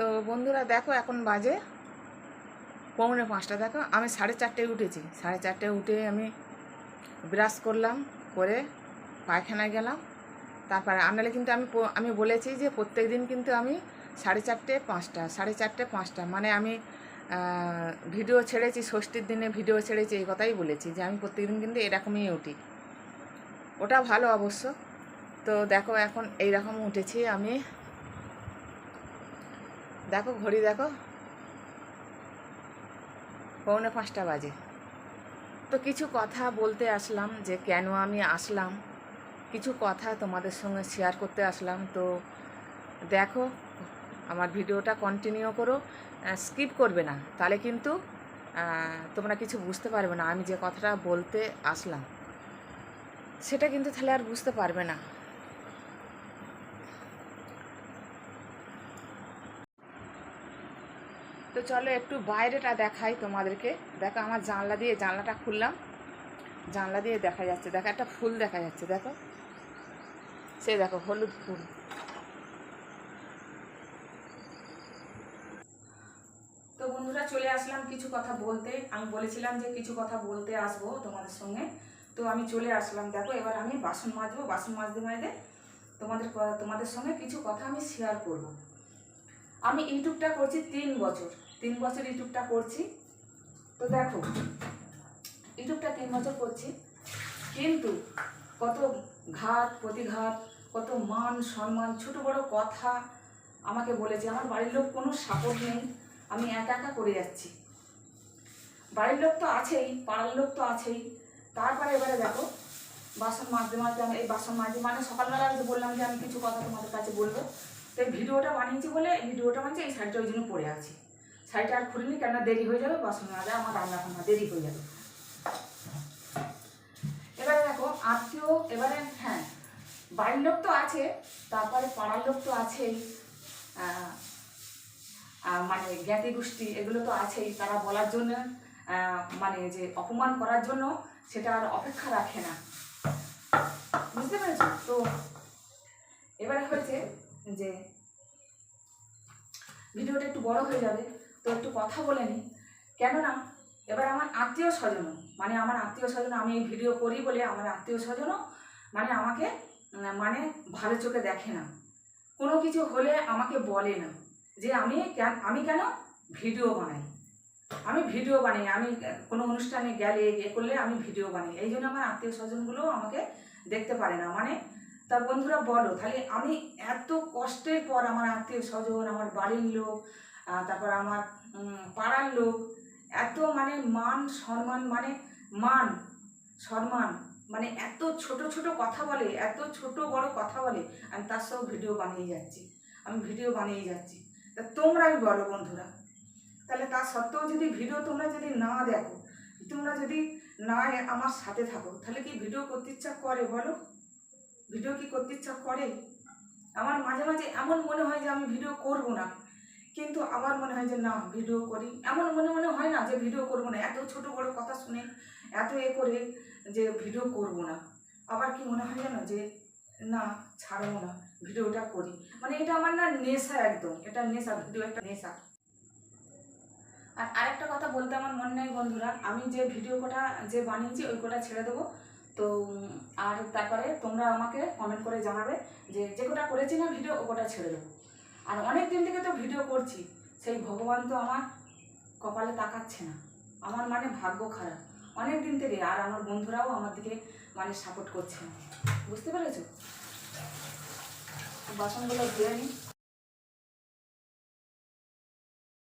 তো বন্ধুরা দেখো এখন বাজে পৌনে পাঁচটা। দেখো আমি সাড়ে চারটে উঠেছি। সাড়ে চারটে উঠে আমি ব্রাশ করলাম, করে পায়খানায় গেলাম। তারপরে আনালে কিন্তু আমি আমি বলেছি যে প্রত্যেক দিন কিন্তু আমি সাড়ে চারটে পাঁচটা, সাড়ে চারটে পাঁচটা। মানে আমি ভিডিও ছেড়েছি, ষষ্ঠীর দিনে ভিডিও ছেড়েছি, এই কথাই বলেছি যে আমি প্রত্যেকদিন কিন্তু এরকমই উঠি। ওটা ভালো অবশ্য। তো দেখো এখন এইরকম উঠেছি আমি। দেখো, ঘড়ি দেখো। পৌনে পাঁচটা বাজে। তো কিছু কথা বলতে আসলাম যে, কেন আমি আসলাম? কিছু কথা তোমাদের সঙ্গে শেয়ার করতে আসলাম। তো দেখো, আমার ভিডিওটা কন্টিনিউ করো স্কিপ করবে না। তাহলে কিন্তু তোমরা কিছু বুঝতে পারবে না। আমি যে কথাটা বলতে আসলাম, সেটা কিন্তু তাহলে আর বুঝতে পারবে না। তো চলো একটু বাইরেটা দেখাই তোমাদেরকে। দেখো আমার জানলা দিয়ে, জানলাটা খুললাম। জানলা দিয়ে দেখা যাচ্ছে। দেখো, একটা ফুল দেখা যাচ্ছে, দেখো। সে দেখো, হলুদ ফুল। তো বন্ধুরা, চলে আসলাম কিছু কথা বলতে। আমি বলেছিলাম যে কিছু কথা বলতে আসব তোমাদের সঙ্গে। তো আমি চলে আসলাম। দেখো, এবার আমি বাসন মাজবো, বাসন মাজতে মাজতে তোমাদের তোমাদের সঙ্গে কিছু কথা আমি শেয়ার করব। আমি ইউটিউবটা করছি তিন বছর। তিন বছর ইউটিউবটা করছি। তো দেখো ইউটিউবটা তিন বছর করছি। কিন্তু কত ঘাট প্রতিঘাত, কত মান, সম্মান, ছোট বড় কথা আমাকে বলেছে, আমার বাড়ির লোক কোনো সাপোর্ট নেই, আমি একা একা করে যাচ্ছি। বাড়ির লোক তো আছেই, পাড়ার লোক তো আছেই। তারপরে এবারে দেখো, বাসন মাজতে মাজতে আমি, এই বাসন মাজতে মানে সকালবেলা যে বললাম যে আমি কিছু কথা তোমাদের কাছে বলব। তো এই ভিডিওটা বানিয়েছি বলে ভিডিওটা বানিয়েছি, এই শাড়িটা ওই জন্য পরে আছি। শাড়িটা আর খুলিনি কেন দেরি হয়ে যাবে, বাসন মাজা, আমার রান্না ফান্না দেরি হয়ে যাবে। এবারে দেখো, আত্মীয়, এবারে হ্যাঁ বাড়ির লোক তো আছে, তারপরে পাড়ার লোক তো আছেই মানে জ্ঞাতি গোষ্ঠী এগুলো তো আছেই, তারা বলার জন্য মানে যে অপমান করার জন্য সেটা আর অপেক্ষা রাখে না। বুঝতে পেরেছ? তো এবারে হয়েছে যে, ভিডিওটা একটু বড় হয়ে যাবে। তো একটু কথা বলে নিই কেননা, এবার আমার আত্মীয় স্বজন মানে আমার আত্মীয় স্বজন আমি এই ভিডিও করি বলে আমার আত্মীয় স্বজনও মানে আমাকে মানে ভালো চোখে দেখে না। কোনো কিছু হলে আমাকে বলে না যে আমি কেন আমি কেন ভিডিও বানাই। আমি ভিডিও বানাই, আমি কোনো অনুষ্ঠানে গেলে এ করলে আমি ভিডিও বানাই। এই জন্য আমার আত্মীয় স্বজনগুলো আমাকে দেখতে পারে না। মানে তা বন্ধুরা বলো, তাহলে আমি এত কষ্টের পর আমার আত্মীয় স্বজন, আমার বাড়ির লোক তারপর আমার পাড়ার লোক, এত মানে মান সম্মান মানে মান, সম্মান মানে এত ছোট ছোট কথা বলে, এত ছোট বড় কথা বলে, আমি তার সব ভিডিও বানিয়ে যাচ্ছি, আমি ভিডিও বানিয়ে যাচ্ছি। তা তোমরাই বলো বন্ধুরা। তাহলে তা সত্ত্বেও যদি ভিডিও তোমরা যদি না দেখো, তোমরা যদি না আমার সাথে থাকো, তাহলে কি ভিডিও করতে ইচ্ছা করে বলো? ভিডিও কি করতে ইচ্ছা করে? আমার মাঝে মাঝে এমন মনে হয় যে আমি ভিডিও করব না। কিন্তু আবার মনে হয় যে না ভিডিও করি। এমন মনে মনে হয় না যে ভিডিও করব না। এত ছোট বড় কথা শুনে, এত এ করে যে ভিডিও করব না। আবার কি মনে হয় জানো যে, না, ছাড়বো না ভিডিওটা করি। মানে এটা আমার না নেশা একদম। এটা নেশা ভিডিও একটা নেশা। আর আরেকটা কথা বলতে আমার মনে নেই বন্ধুরা, আমি যে ভিডিও কটা যে বানিয়েছি, ওই কটা ছেড়ে দেবো। তো আর তারপরে তোমরা আমাকে কমেন্ট করে জানাবে যে যে কটা করেছি না ভিডিও ও কটা ছেড়ে দেবো। আর অনেক দিন থেকে তো ভিডিও করছি, সেই ভগবান তো আমার কপালে তাকাচ্ছে না। আমার মানে ভাগ্য খারাপ। অনেক দিন থেকে আর আমার বন্ধুরাও আমার দিকে মানে সাপোর্ট করছে না। বুঝতে পেরেছ? বাসনগুলো ধুয়ে নিই